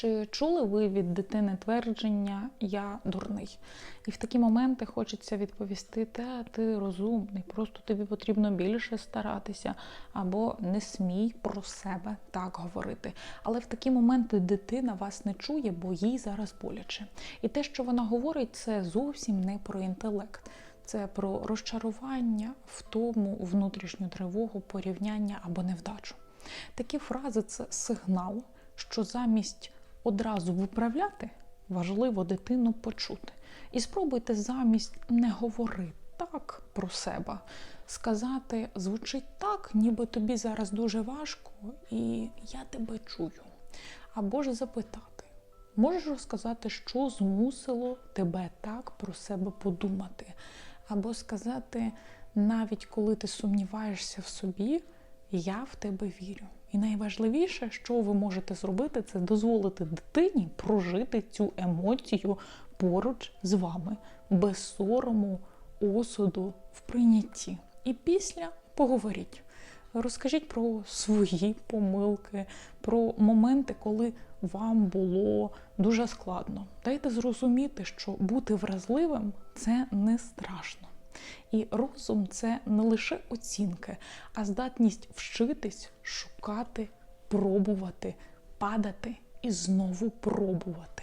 Чи чули ви від дитини твердження Я дурний? І в такі моменти хочеться відповісти: Та ти розумний, просто тобі потрібно більше старатися, або не смій про себе так говорити. Але в такі моменти дитина вас не чує, бо їй зараз боляче. І те, що вона говорить, це зовсім не про інтелект. Це про розчарування, втому, внутрішню тривогу, порівняння або невдачу. Такі фрази це сигнал, що замість одразу виправляти важливо дитину почути. І спробуйте замість не говори так про себе. Сказати звучить так, ніби тобі зараз дуже важко, і я тебе чую. Або ж запитати. Можеш розказати, що змусило тебе так про себе подумати? Або сказати, навіть коли ти сумніваєшся в собі, я в тебе вірю. І найважливіше, що ви можете зробити, це дозволити дитині прожити цю емоцію поруч з вами, без сорому, осуду, в прийнятті. І після поговоріть. Розкажіть про свої помилки, про моменти, коли вам було дуже складно. Дайте зрозуміти, що бути вразливим це не страшно. І розум це не лише оцінки, а здатність вчитись, шукати, пробувати, падати і знову пробувати.